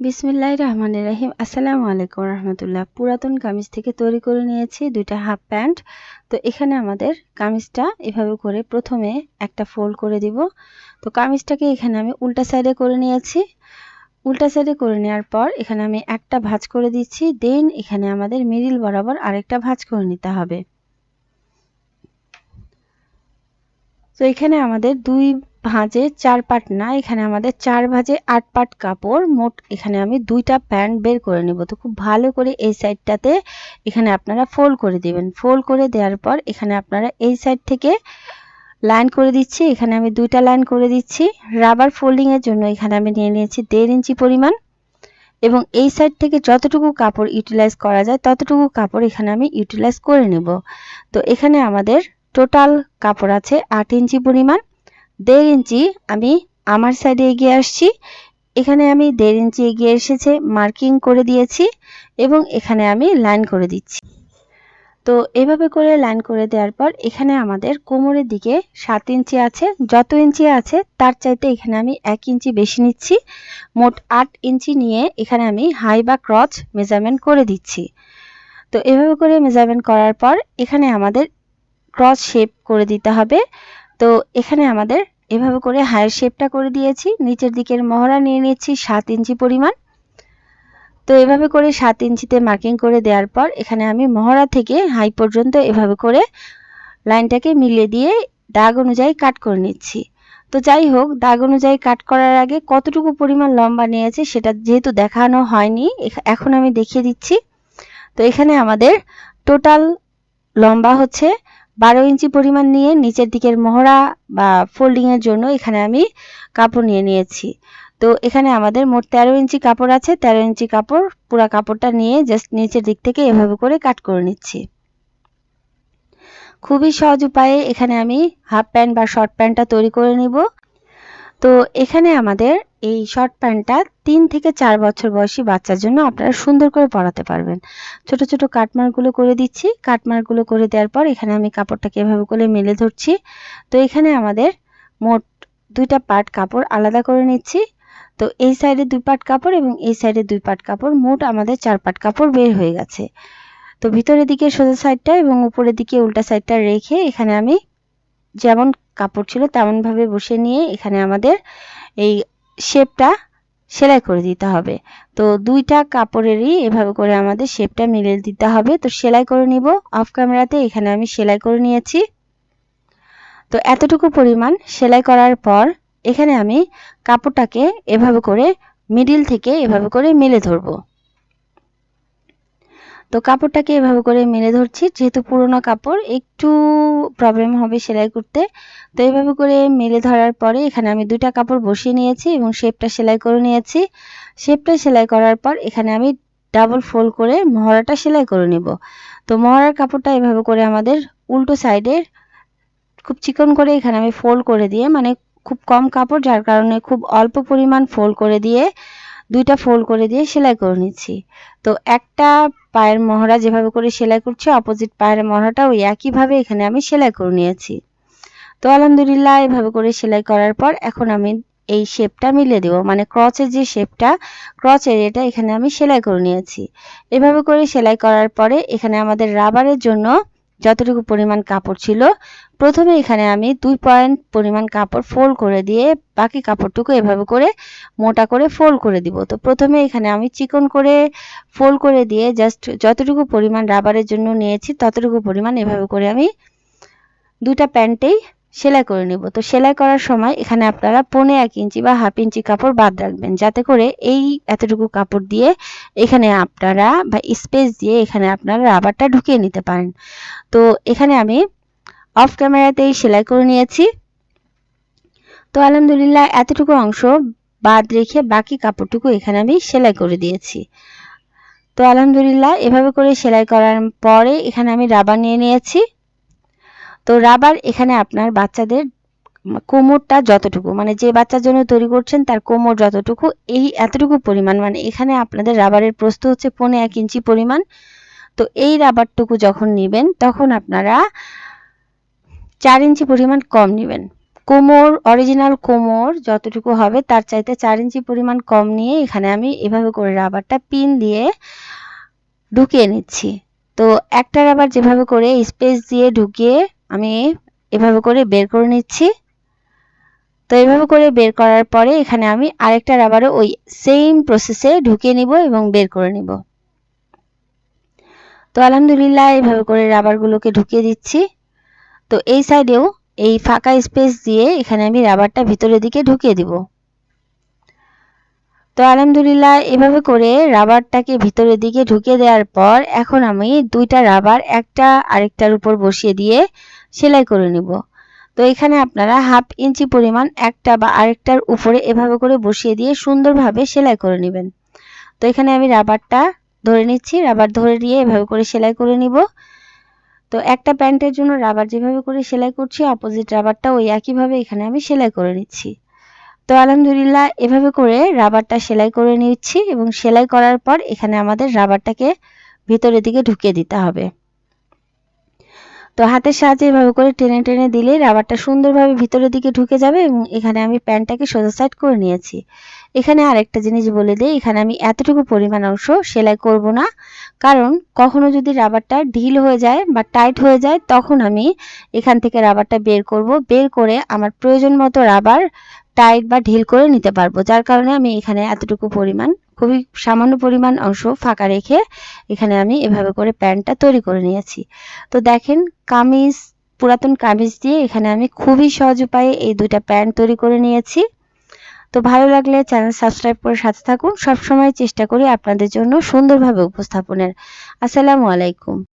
বিসমিল্লাহ রহমান রাহিম। আসসালামু আলাইকুম রহমতুল্লাহ। পুরাতন কামিজ থেকে তৈরি করে নিয়েছি দুইটা হাফ প্যান্ট। তো এখানে আমাদের কামিজটা এভাবে করে প্রথমে একটা ফোল্ড করে দিব। তো কামিজটাকে এখানে আমি উল্টা সাইডে করে নিয়েছি। উল্টা সাইডে করে নেওয়ার পর এখানে আমি একটা ভাঁজ করে দিচ্ছি। দেন এখানে আমাদের মিডিল বরাবর আরেকটা ভাঁজ করে নিতে হবে। তো এখানে আমাদের দুই ভাঁজে চার পাট না, এখানে আমাদের চার ভাঁজে আট পাট কাপড়। মোট এখানে আমি দুইটা প্যান্ট বের করে নেব। তো খুব ভালো করে এই সাইডটাতে এখানে আপনারা ফোল্ড করে দিবেন। ফোল্ড করে দেওয়ার পর এখানে আপনারা এই সাইড থেকে লাইন করে দিচ্ছি। এখানে আমি দুইটা লাইন করে দিচ্ছি। রাবার ফোল্ডিংয়ের জন্য এখানে আমি নিয়ে নিয়েছি দেড় ইঞ্চি পরিমাণ। এবং এই সাইড থেকে যতটুকু কাপড় ইউটিলাইজ করা যায়, ততটুকু কাপড় এখানে আমি ইউটিলাইজ করে নেব। তো এখানে আমাদের টোটাল কাপড় আছে আট ইঞ্চি পরিমাণ। দেড় ইঞ্চি আমি আমার সাইডে এগিয়ে আসছি। এখানে আমি দেড় ইঞ্চি এগিয়ে এসেছে মার্কিং করে দিয়েছি এবং এখানে আমি লাইন করে দিচ্ছি। তো এভাবে করে লাইন করে দেওয়ার পর এখানে আমাদের কোমরের দিকে সাত ইঞ্চি আছে, যত ইঞ্চি আছে তার চাইতে এখানে আমি এক ইঞ্চি বেশি নিচ্ছি। মোট আট ইঞ্চি নিয়ে এখানে আমি হাই বা ক্রচ মেজারমেন্ট করে দিচ্ছি। তো এভাবে করে মেজারমেন্ট করার পর এখানে আমাদের ক্রস শেপ করে দিতে হবে। তো এখানে আমাদের এভাবে করে হায়ার শেপটা করে দিয়েছি। নিচের দিকের মহড়া নিয়ে নিচ্ছি সাত ইঞ্চি পরিমাণ। তো এভাবে করে সাত ইঞ্চিতে মার্কিং করে দেওয়ার পর এখানে আমি মহড়া থেকে হাই পর্যন্ত এভাবে করে লাইনটাকে মিলিয়ে দিয়ে দাগ অনুযায়ী কাট করে নিচ্ছি। তো যাই হোক, দাগ অনুযায়ী কাট করার আগে কতটুকু পরিমাণ লম্বা নিয়েছে সেটা যেহেতু দেখানো হয়নি এখন আমি দেখিয়ে দিচ্ছি। তো এখানে আমাদের টোটাল লম্বা হচ্ছে বারো ইঞ্চি পরিমাণ নিয়ে নিচের দিকের মহড়া বা ফোল্ডিংয়ের জন্য এখানে আমি কাপড় নিয়ে নিয়েছি। তো এখানে আমাদের মোট তেরো ইঞ্চি কাপড় আছে, তেরো ইঞ্চি কাপড় পুরা কাপড়টা নিয়ে জাস্ট নিচের দিক থেকে এভাবে করে কাট করে নিচ্ছি। খুবই সহজ উপায়ে এখানে আমি হাফ প্যান্ট বা শর্ট প্যান্টটা তৈরি করে নিব। তো এখানে আমাদের এই শর্ট প্যান্টটা তিন থেকে চার বছর বয়সী বাচ্চার জন্য আপনারা সুন্দর করে পরাতে পারবেন। ছোট ছোট কাটমারগুলো করে দিচ্ছি। কাটমারগুলো করে দেওয়ার পর এখানে আমি কাপড়টাকে এভাবে করে মেলে ধরছি। তো এখানে আমাদের মোট দুইটা পার্ট কাপড় আলাদা করে নিচ্ছি। তো এই সাইডে দুই পাট কাপড় এবং এই সাইডে দুই পাট কাপড়। মোট আমাদের চার পাট কাপড় বের হয়ে গেছে। তো ভিতরের দিকে সোজা সাইডটা এবং উপরের দিকে উল্টা সাইডটা রেখে এখানে আমি যেমন কাপড় ছিল তেমনভাবে বসে নিয়ে এখানে আমাদের এই শেপটা সেলাই করে দিতে হবে। তো দুইটা কাপড়েরই এভাবে করে আমাদের শেপটা মিলে দিতে হবে। তো সেলাই করে নিব। অফ ক্যামেরাতে এখানে আমি সেলাই করে নিয়েছি। তো এতটুকু পরিমাণ সেলাই করার পর এখানে আমি কাপড়টাকে এভাবে করে মিডিল থেকে এভাবে করে মেলে ধরবো। তো কাপড়টাকে এভাবে করে মেলে ধরছি। যেহেতু পুরোনো কাপড়, একটু প্রবলেম হবে সেলাই করতে। তো এইভাবে করে মেলে ধরার পরে এখানে আমি দুইটা কাপড় বসিয়ে নিয়েছি এবং শেপটা সেলাই করে নিয়েছি। শেপটা সেলাই করার পর এখানে আমি ডাবল ফোল্ড করে মহড়াটা সেলাই করে নেব। তো মহড়ার কাপড়টা এভাবে করে আমাদের উল্টো সাইডের খুব চিকন করে এখানে আমি ফোল্ড করে দিয়ে মানে খুব কম কাপড়, যার কারণে খুব অল্প পরিমাণ ফোল্ড করে দিয়ে দুইটা ফোল্ড করে দিয়ে সেলাই করে নিচ্ছি। তো একটা পায়ের মহড়া যেভাবে করে সেলাই করছি অপোজিট পায়ের মহড়াটা ওই একইভাবে এখানে আমি সেলাই করে নিয়েছি। তো আলহামদুলিল্লাহ, এভাবে করে সেলাই করার পর এখন আমি এই শেপটা মিলিয়ে দেবো। মানে ক্রচের যে শেপটা ক্রচ এরিয়াটা এখানে আমি সেলাই করে নিয়েছি। এভাবে করে সেলাই করার পরে এখানে আমাদের রাবারের জন্য যতটুকু পরিমাণ কাপড় ছিল, প্রথমে এখানে আমি দুই পয়েন্ট পরিমাণ কাপড় ফোল্ড করে দিয়ে বাকি কাপড়টুকু এভাবে করে মোটা করে ফোল্ড করে দিব। তো প্রথমে এখানে আমি চিকন করে ফোল্ড করে দিয়ে জাস্ট যতটুকু পরিমাণ রাবারের জন্য নিয়েছি, ততটুকু পরিমাণ এভাবে করে আমি দুটা প্যান্টেই সেলাই করে নেব। তো সেলাই করার সময় এখানে আপনারা পনে এক ইঞ্চি বা হাফ ইঞ্চি কাপড় বাদ রাখবেন। যাতে করে এই এতটুকু কাপড় দিয়ে এখানে আপনারা বা স্পেস দিয়ে এখানে আপনারা রাবারটা ঢুকিয়ে নিতে পারেন। তো এখানে আমি অফ ক্যামেরাতেই সেলাই করে নিয়েছি। তো আলহামদুলিল্লাহ এতটুকু অংশ বাদ রেখে বাকি কাপড়টুকু এখানে আমি সেলাই করে দিয়েছি। তো আলহামদুলিল্লাহ এভাবে করে সেলাই করার পরে এখানে আমি রাবার নিয়ে নিয়েছি। তো রাবার এখানে আপনার বাচ্চাদের কোমরটা যতটুকু মানে যে বাচ্চার জন্য তৈরি করছেন তার কোমর যতটুকু, এই এতটুকু পরিমাণ মানে এখানে আপনাদের রাবারের প্রস্ত হচ্ছে পনে এক ইঞ্চি পরিমাণ। তো এই রাবারটুকু যখন নেবেন, তখন আপনারা চার ইঞ্চি পরিমাণ কম নেবেন। কোমর অরিজিনাল কোমর যতটুকু হবে তার চাইতে চার ইঞ্চি পরিমাণ কম নিয়ে এখানে আমি এভাবে করে রাবারটা পিন দিয়ে ঢুকিয়ে নিচ্ছি। তো একটা রাবার যেভাবে করে স্পেস দিয়ে ঢুকিয়ে আমি এভাবে করে বের করে নিচ্ছি। তো এভাবে করে বের করার পরে এখানে আমি আরেকটা রাবারও ওই সেম প্রসেসে ঢুকিয়ে নিব এবং বের করে নিব। তো আলহামদুলিল্লাহ এইভাবে করে রাবারগুলোকে ঢুকিয়ে দিচ্ছি। তো এই সাইডেও এই ফাঁকা স্পেস দিয়ে এখানে আমি রাবারটা ভিতরের দিকে ঢুকিয়ে দিব। তো আলহামদুলিল্লাহ এভাবে করে রাবারটাকে ভিতরের দিকে ঢুকিয়ে দেওয়ার পর এখন আমি দুইটা রাবার একটা আরেকটার উপর বসিয়ে দিয়ে সেলাই করে নিব। তো এখানে আপনারা হাফ ইঞ্চি পরিমাণ একটা বা আরেকটার উপরে এভাবে করে বসিয়ে দিয়ে সুন্দরভাবে সেলাই করে নেবেন। তো এখানে আমি রাবারটা ধরে নিচ্ছি, রাবার ধরে দিয়ে এভাবে করে সেলাই করে নিব। তো একটা প্যান্টের জন্য রাবার যেভাবে করে সেলাই করছি, অপোজিট রাবারটা ওই একইভাবে এখানে আমি সেলাই করে নিচ্ছি। তো আলহামদুলিল্লাহ এভাবে করে রাবারটা সেলাই করে নিচ্ছি এবং সেলাই করার পর এখানে আমাদের রাবারটাকে ভিতরের দিকে ঢুকিয়ে দিতে হবে। তো হাতের সাহায্যে এভাবে করে টেনে টেনে দিলে রাবারটা সুন্দরভাবে ভিতরের দিকে ঢুকে যাবে এবং এখানে আমি প্যান্টটাকে সোজা সাইড করে নিয়েছি। এখানে আরেকটা জিনিস বলে দিই, এখানে আমি এতটুকু পরিমাণ অংশ সেলাই করব না। কারণ কখনো যদি রাবারটা ঢিল হয়ে যায় বা টাইট হয়ে যায়, তখন আমি এখান থেকে রাবারটা বের করব। বের করে আমার প্রয়োজন মতো রাবার টাইট বা ঢিল করে নিতে পারব। যার কারণে আমি এখানে এতটুকু পরিমাণ, খুবই সামান্য পরিমাণ অংশ ফাঁকা রেখে এখানে আমি এভাবে করে প্যান্টটা তৈরি করে নিয়েছি। তো দেখেন, কামিজ, পুরাতন কামিজ দিয়ে এখানে আমি খুবই সহজ উপায়ে এই দুইটা প্যান্ট তৈরি করে নিয়েছি। তো ভালো লাগলে চ্যানেল সাবস্ক্রাইব করে সাথে থাকুন। সবসময় চেষ্টা করি আপনাদের জন্য সুন্দরভাবে উপস্থাপনের। আসসালামু আলাইকুম।